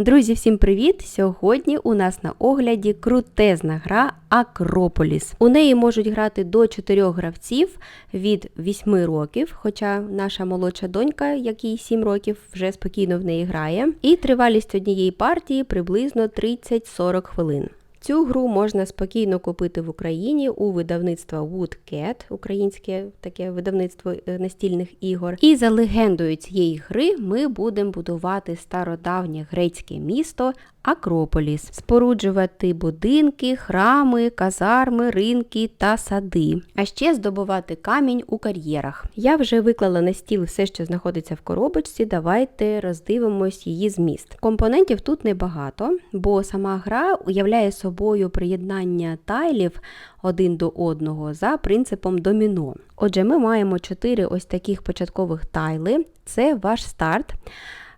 Друзі, всім привіт! Сьогодні у нас на огляді крутезна гра Акрополіс. У неї можуть грати до 4 гравців від 8 років, хоча наша молодша донька, якій 7 років, вже спокійно в неї грає. І тривалість однієї партії приблизно 30-40 хвилин. Цю гру можна спокійно купити в Україні у видавництва Woodcat, українське таке видавництво е, настільних ігор. І за легендою цієї гри ми будемо будувати стародавнє грецьке місто Акрополіс, споруджувати будинки, храми, казарми, ринки та сади, а ще здобувати камінь у кар'єрах. Я вже виклала на стіл все, що знаходиться в коробочці. Давайте роздивимось її зміст. Компонентів тут небагато, бо сама гра уявляє собою приєднання тайлів один до одного за принципом доміно. Отже, ми маємо чотири ось таких початкових тайли. Це ваш старт.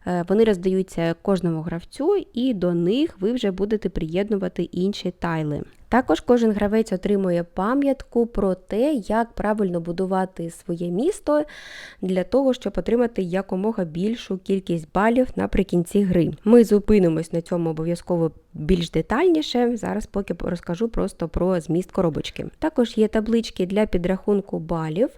Е, вони роздаються кожному гравцю, і до них ви вже будете приєднувати інші тайли. Також кожен гравець отримує пам'ятку про те, як правильно будувати своє місто для того, щоб отримати якомога більшу кількість балів наприкінці гри. Ми зупинимось на цьому обов'язково більш детальніше. Зараз поки розкажу просто про зміст коробочки. Також є таблички для підрахунку балів.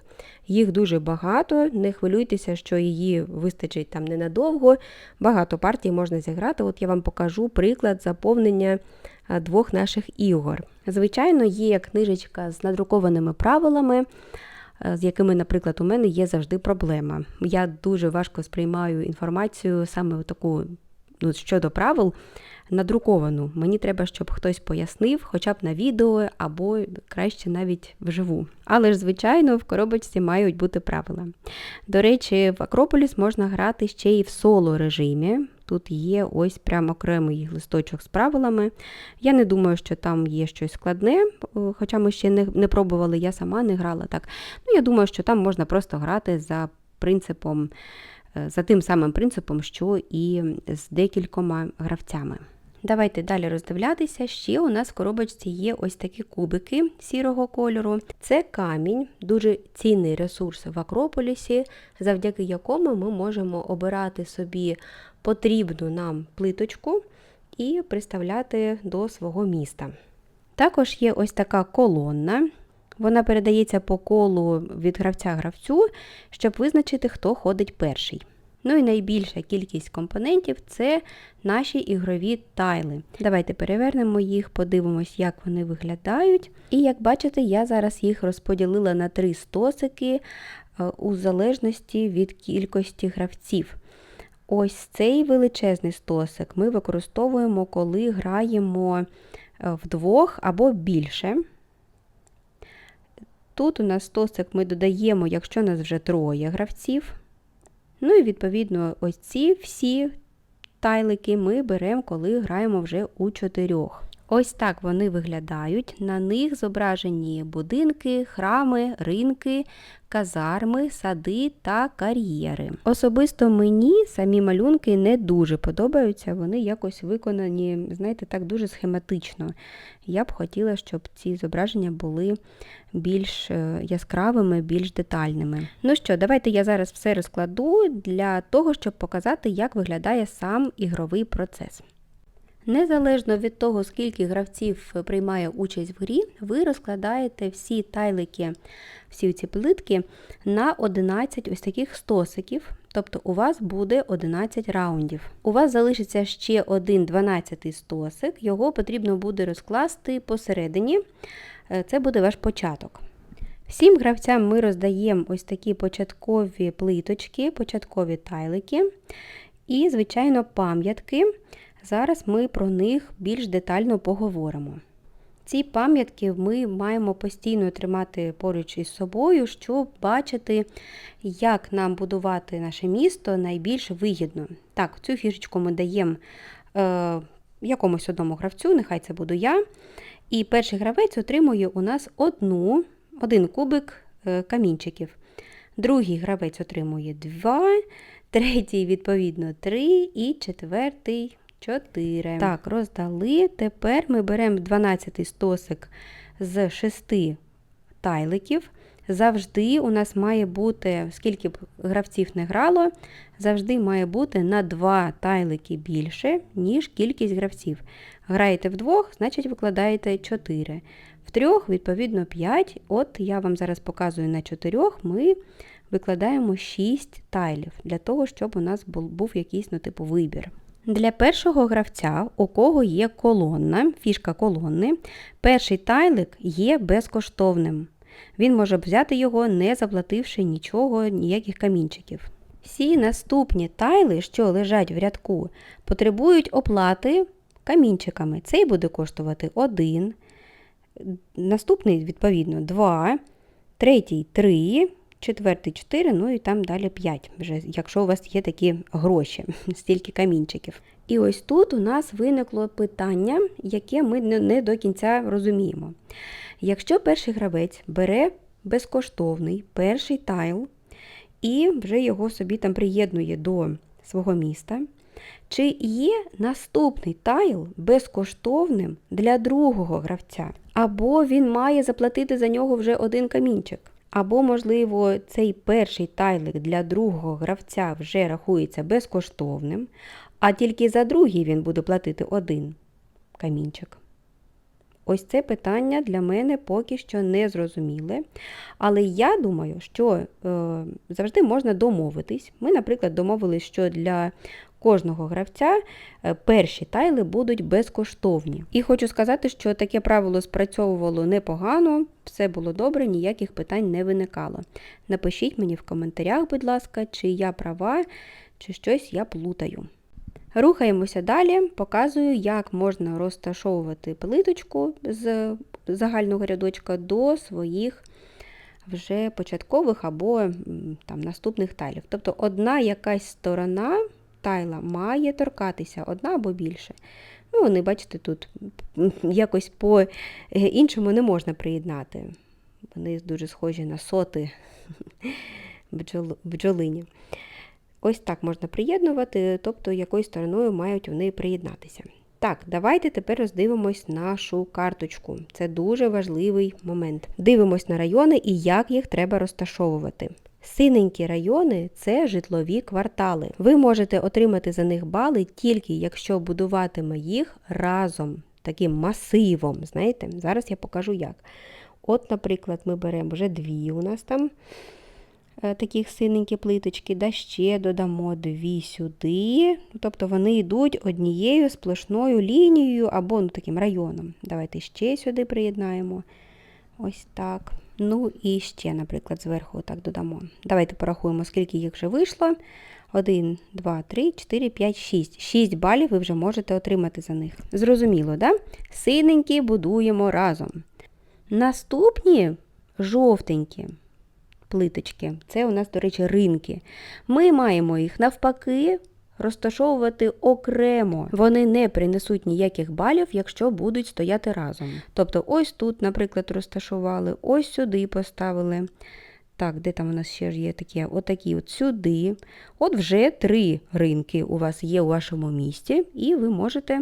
Їх дуже багато, не хвилюйтеся, що її вистачить там ненадовго. Багато партій можна зіграти. От я вам покажу приклад заповнення двох наших ігор. Звичайно, є книжечка з надрукованими правилами. З якими, наприклад, у мене є завжди проблема. Я дуже важко сприймаю інформацію саме таку ну, щодо правил, надруковану. Мені треба, щоб хтось пояснив, хоча б на відео або краще навіть вживу. Але ж, звичайно, в коробочці мають бути правила. До речі, в Акрополіс можна грати ще і в соло режимі. Тут є ось прям окремий листочок з правилами. Я не думаю, що там є щось складне, хоча ми ще не, не пробували, я сама не грала так. Ну, Я думаю, що там можна просто грати за принципом, за тим самим принципом, що і з декількома гравцями. Давайте далі роздивлятися. Ще у нас в коробочці є ось такі кубики сірого кольору. Це камінь, дуже цінний ресурс в Акрополісі, завдяки якому ми можемо обирати собі потрібну нам плиточку і приставляти до свого міста. Також є ось така колонна. Вона передається по колу від гравця гравцю, щоб визначити, хто ходить перший. Ну і найбільша кількість компонентів це наші ігрові тайли. Давайте перевернемо їх, подивимось, як вони виглядають. І як бачите, я зараз їх розподілила на три стосики е, у залежності від кількості гравців. Ось цей величезний стосик ми використовуємо, коли граємо е, вдвох або більше. Тут у нас стосик ми додаємо, якщо у нас вже троє гравців. Ну і, відповідно, ось ці всі тайлики ми беремо, коли граємо вже у чотирьох. Ось так вони виглядають. На них зображені будинки, храми, ринки, казарми, сади та кар'єри. Особисто мені самі малюнки не дуже подобаються, вони якось виконані, знаєте, так дуже схематично. Я б хотіла, щоб ці зображення були більш е, яскравими, більш детальними. Ну що, давайте я зараз все розкладу для того, щоб показати, як виглядає сам ігровий процес. Незалежно від того, скільки гравців приймає участь в грі, ви розкладаєте всі тайлики, всі ці плитки на 11 ось таких стосиків, тобто у вас буде 11 раундів. У вас залишиться ще один 12 стосик, його потрібно буде розкласти посередині, е, це буде ваш початок. Всім гравцям ми роздаємо ось такі початкові плиточки, початкові тайлики і, звичайно, пам'ятки. Зараз ми про них більш детально поговоримо. Ці пам'ятки ми маємо постійно тримати поруч із собою, щоб бачити, як нам будувати наше місто найбільш вигідно. Так, цю фішечку ми даємо е, якомусь одному гравцю, нехай це буду я. І перший гравець отримує у нас одну, один кубик е, камінчиків. Другий гравець отримує два, третій, відповідно, три і четвертий 4. Так, роздали. Тепер ми беремо 12 стосик з 6 тайликів, завжди у нас має бути, скільки б гравців не грало, завжди має бути на два тайлики більше, ніж кількість гравців. Граєте вдвох, значить викладаєте 4. В трьох, відповідно, 5. От я вам зараз показую на чотирьох, ми викладаємо 6 тайлів для того, щоб у нас був якийсь ну, типу вибір. Для першого гравця, у кого є колонна, фішка колонни, перший тайлик є безкоштовним. Він може взяти його, не заплативши нічого, ніяких камінчиків. Всі наступні тайли, що лежать в рядку, потребують оплати камінчиками. Цей буде коштувати 1, наступний, відповідно, 2, третій 3, четвертий 4, ну і там далі 5, вже, якщо у вас є такі гроші, стільки камінчиків. І ось тут у нас виникло питання, яке ми не, до кінця розуміємо. Якщо перший гравець бере безкоштовний перший тайл і вже його собі там приєднує до свого міста, чи є наступний тайл безкоштовним для другого гравця? Або він має заплатити за нього вже один камінчик. Або, можливо, цей перший тайлик для другого гравця вже рахується безкоштовним, а тільки за другий він буде платити один камінчик. Ось це питання для мене поки що не зрозуміле. Але я думаю, що е, завжди можна домовитись. Ми, наприклад, домовились, що для кожного гравця е, перші тайли будуть безкоштовні. І хочу сказати, що таке правило спрацьовувало непогано, все було добре, ніяких питань не виникало. Напишіть мені в коментарях, будь ласка, чи я права, чи щось я плутаю. Рухаємося далі, показую, як можна розташовувати плиточку з загального рядочка до своїх вже початкових або там, наступних тайлів. Тобто одна якась сторона тайла має торкатися, одна або більше. Ну, вони, бачите, тут якось по-іншому не можна приєднати. Вони дуже схожі на соти бджолині. Ось так можна приєднувати, тобто якою стороною мають вони приєднатися. Так, давайте тепер роздивимось нашу карточку. Це дуже важливий момент. Дивимось на райони і як їх треба розташовувати. Синенькі райони це житлові квартали. Ви можете отримати за них бали тільки якщо будуватиме їх разом, таким масивом. Знаєте, Зараз я покажу як. От, наприклад, ми беремо вже дві у нас там. Е, таких синенькі плиточки, да ще додамо дві сюди. Тобто вони йдуть однією сплошною лінією або ну, таким районом. Давайте ще сюди приєднаємо. Ось так. Ну і ще, наприклад, зверху отак додамо. Давайте порахуємо, скільки їх вже вийшло. 1, 2, 3, 4, 5, 6. 6 балів ви вже можете отримати за них. Зрозуміло, да? Синенькі будуємо разом. Наступні жовтенькі плиточки. Це у нас, до речі, ринки. Ми маємо їх навпаки розташовувати окремо. Вони не принесуть ніяких балів, якщо будуть стояти разом. Тобто, ось тут, наприклад, розташували, ось сюди поставили. Так, де там у нас ще є такі? Отакі от сюди. От вже три ринки у вас є у вашому місті, і ви можете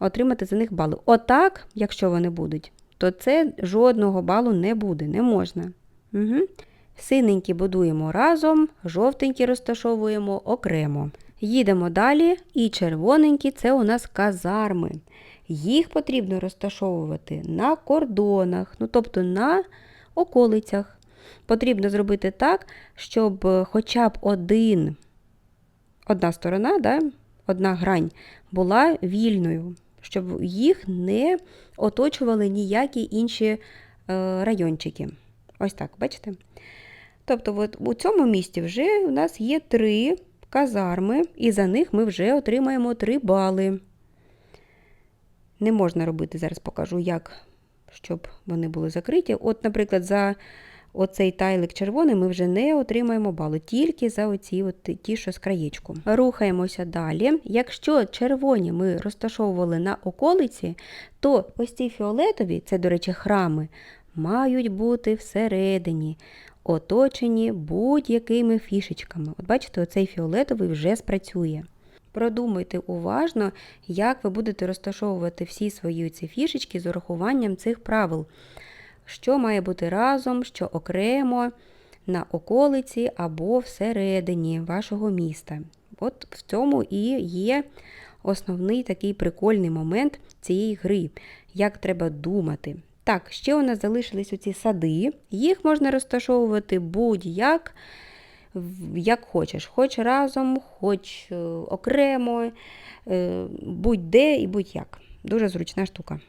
отримати за них бали. Отак, якщо вони будуть, то це жодного балу не буде, не можна. Угу. Синенькі будуємо разом, жовтенькі розташовуємо окремо. Їдемо далі, і червоненькі це у нас казарми. Їх потрібно розташовувати на кордонах, ну тобто на околицях. Потрібно зробити так, щоб хоча б один, одна сторона, да, одна грань була вільною, щоб їх не оточували ніякі інші е, райончики. Ось так, бачите? Тобто, от у цьому місті вже у нас є три казарми, і за них ми вже отримаємо 3 бали. Не можна робити, зараз покажу, як, щоб вони були закриті. От, наприклад, за оцей тайлик червоний ми вже не отримаємо бали, тільки за оці от ті, що з краєчку. Рухаємося далі. Якщо червоні ми розташовували на околиці, то ось ці фіолетові, це, до речі, храми, мають бути всередині оточені будь-якими фішечками. От бачите, оцей фіолетовий вже спрацює. Продумайте уважно, як ви будете розташовувати всі свої ці фішечки з урахуванням цих правил, що має бути разом, що окремо на околиці або всередині вашого міста. От в цьому і є основний такий прикольний момент цієї гри, як треба думати. Так, ще у нас залишились оці сади, їх можна розташовувати будь-як, як хочеш, хоч разом, хоч е, окремо, е, будь-де і будь-як. Дуже зручна штука.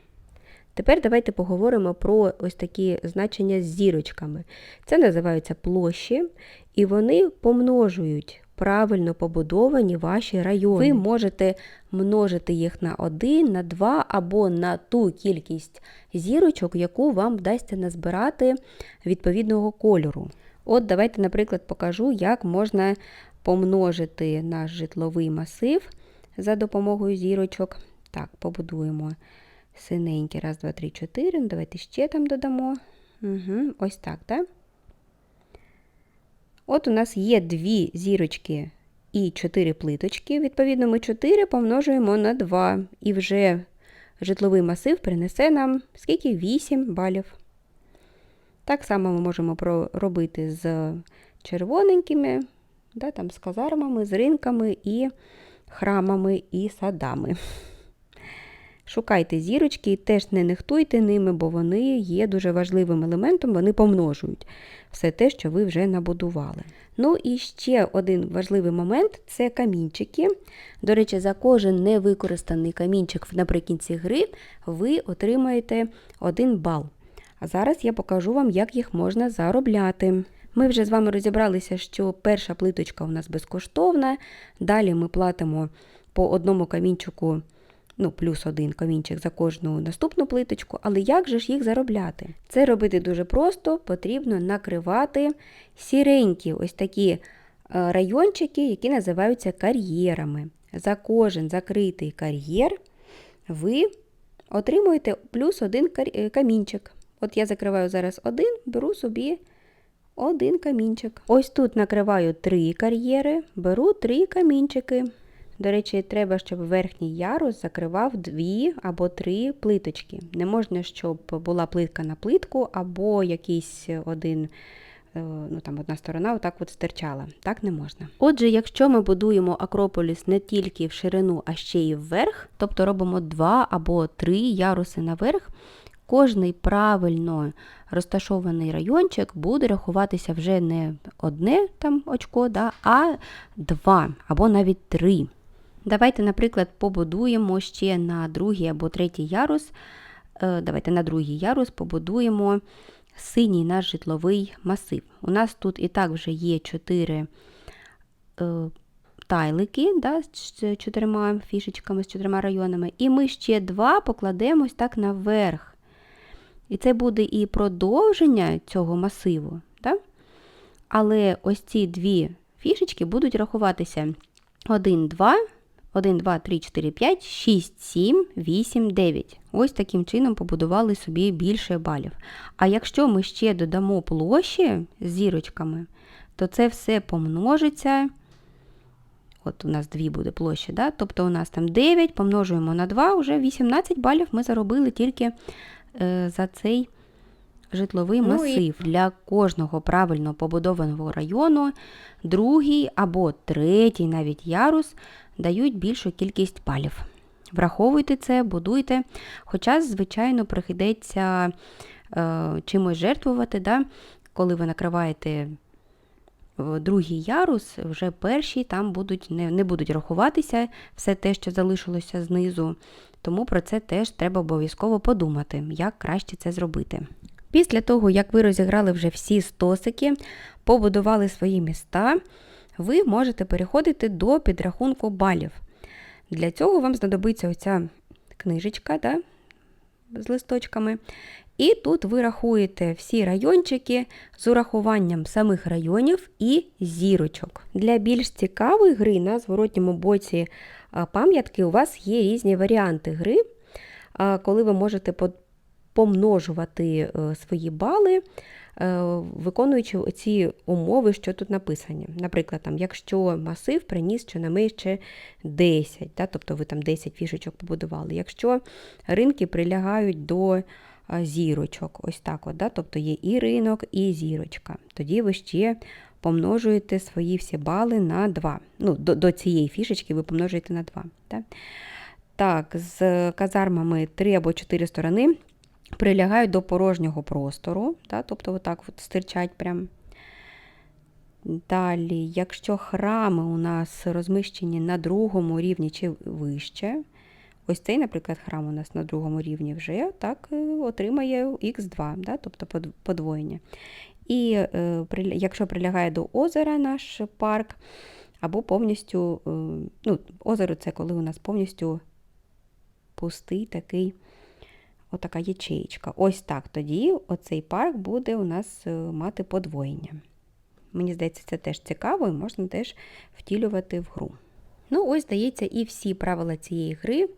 Тепер давайте поговоримо про ось такі значення з зірочками. Це називаються площі, і вони помножують правильно побудовані ваші райони. Ви можете множити їх на 1, на 2 або на ту кількість зірочок, яку вам вдасться назбирати відповідного кольору. От давайте, наприклад, покажу, як можна помножити наш житловий масив за допомогою зірочок. Так, побудуємо синенький. Раз, два, три, чотири. Ну, Давайте ще там додамо. Угу, ось так, так? От у нас є дві зірочки і чотири плиточки. Відповідно, ми 4 помножуємо на 2. І вже житловий масив принесе нам скільки? 8 балів. Так само ми можемо робити з червоненькими, да, там, з казармами, з ринками і храмами і садами. Шукайте зірочки і теж не нехтуйте ними, бо вони є дуже важливим елементом, вони помножують все те, що ви вже набудували. Ну і ще один важливий момент це камінчики. До речі, за кожен невикористаний камінчик наприкінці гри ви отримаєте 1 бал. А зараз я покажу вам, як їх можна заробляти. Ми вже з вами розібралися, що перша плиточка у нас безкоштовна. Далі ми платимо по одному камінчику, ну, плюс один камінчик за кожну наступну плиточку. Але як же ж їх заробляти? Це робити дуже просто, потрібно накривати сіренькі ось такі е, райончики, які називаються кар'єрами. За кожен закритий кар'єр ви отримуєте плюс один е, камінчик. От я закриваю зараз один, беру собі один камінчик. Ось тут накриваю три кар'єри, беру три камінчики. До речі, треба, щоб верхній ярус закривав дві або три плиточки. Не можна, щоб була плитка на плитку, або якийсь один, е, ну там одна сторона отак от стирчала. Так не можна. Отже, якщо ми будуємо Акрополіс не тільки в ширину, а ще й вверх, тобто робимо два або три яруси наверх, кожний правильно розташований райончик буде рахуватися вже не одне там очко, да, а два або навіть три. Давайте, наприклад, побудуємо ще на другий або третій ярус. Е, Давайте на другий ярус побудуємо синій наш житловий масив. У нас тут і так вже є чотири е, тайлики да, з чотирма фішечками, з чотирма районами. І ми ще два покладемо так наверх. І це буде і продовження цього масиву. Да? Але ось ці дві фішечки будуть рахуватися 1, 2, 1, 2, 3, 4, 5, 6, 7, 8, 9. Ось таким чином побудували собі більше балів. А якщо ми ще додамо площі з зірочками, то це все помножиться. От у нас дві буде площі, да? тобто у нас там 9 помножуємо на 2, вже 18 балів ми заробили тільки е, за цей житловий Ну і- масив. Для кожного правильно побудованого району другий або третій навіть ярус дають більшу кількість балів. Враховуйте це, будуйте. Хоча, звичайно, прихідеться е, чимось жертвувати, да? коли ви накриваєте е, другий ярус, вже перші там будуть, не, не будуть рахуватися все те, що залишилося знизу. Тому про це теж треба обов'язково подумати, як краще це зробити. Після того, як ви розіграли вже всі стосики, побудували свої міста, ви можете переходити до підрахунку балів. Для цього вам знадобиться оця книжечка да, з листочками. І тут ви рахуєте всі райончики з урахуванням самих районів і зірочок. Для більш цікавої гри на зворотньому боці пам'ятки у вас є різні варіанти гри, коли ви можете помножувати е, свої бали, е, виконуючи оці умови, що тут написані. Наприклад, там, якщо масив приніс щонайменше 10, да, тобто ви там 10 фішечок побудували. Якщо ринки прилягають до зірочок. Ось так от, да? Тобто є і ринок, і зірочка. Тоді ви ще помножуєте свої всі бали на 2. Ну, до, до цієї фішечки ви помножуєте на 2. Да? Так, з казармами 3 або 4 сторони прилягають до порожнього простору, да? тобто отак от стирчать прям. Далі, якщо храми у нас розміщені на другому рівні чи вище, ось цей, наприклад, храм у нас на другому рівні вже так е, отримає х2, да? тобто подвоєння. І е, якщо прилягає до озера наш парк, або повністю, е, ну, озеро це коли у нас повністю пустий такий, отака ячеєчка. Ось так тоді оцей парк буде у нас е, мати подвоєння. Мені здається, це теж цікаво і можна теж втілювати в гру. Ну, ось, здається, і всі правила цієї гри.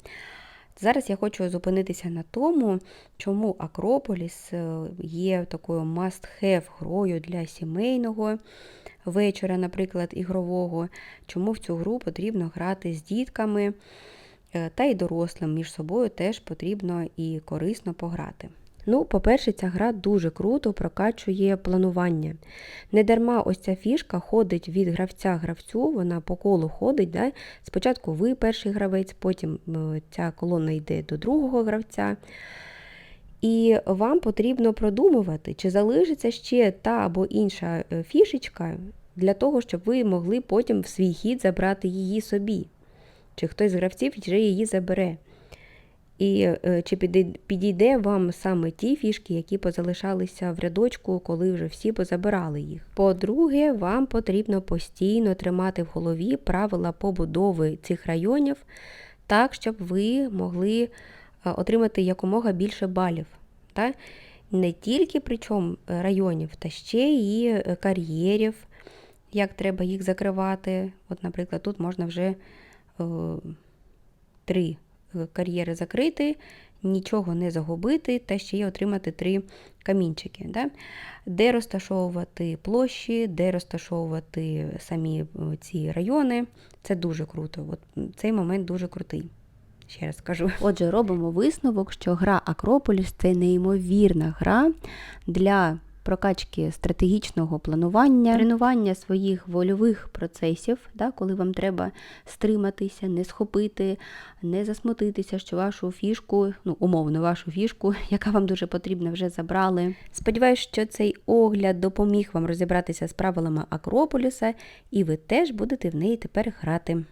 Зараз я хочу зупинитися на тому, чому Акрополіс е, є такою must-have грою для сімейного вечора, наприклад, ігрового, чому в цю гру потрібно грати з дітками та й дорослим між собою теж потрібно і корисно пограти. Ну, по-перше, ця гра дуже круто прокачує планування. Недарма ось ця фішка ходить від гравця гравцю, вона по колу ходить. Да? Спочатку ви перший гравець, потім е, ця колона йде до другого гравця. І вам потрібно продумувати, чи залишиться ще та або інша е, фішечка для того, щоб ви могли потім в свій хід забрати її собі. Чи хтось з гравців вже її забере. І е, чи підійде вам саме ті фішки, які позалишалися в рядочку, коли вже всі позабирали їх. По-друге, вам потрібно постійно тримати в голові правила побудови цих районів, так, щоб ви могли е, отримати якомога більше балів. Та? Не тільки причому е, районів, та ще е, кар'єрів, як треба їх закривати. От, наприклад, тут можна вже три е, кар'єри закрити, нічого не загубити, та ще й отримати три камінчики. Да? Де розташовувати площі, де розташовувати самі е, ці райони. Це дуже круто. От цей момент дуже крутий. Ще раз кажу. Отже, робимо висновок, що гра Акрополіс це неймовірна гра для прокачки стратегічного планування, тренування своїх вольових процесів, да, коли вам треба стриматися, не схопити, не засмутитися, що вашу фішку, ну умовно, вашу фішку, яка вам дуже потрібна, вже забрали. Сподіваюсь, що цей огляд допоміг вам розібратися з правилами Акрополіса, і ви теж будете в неї тепер грати.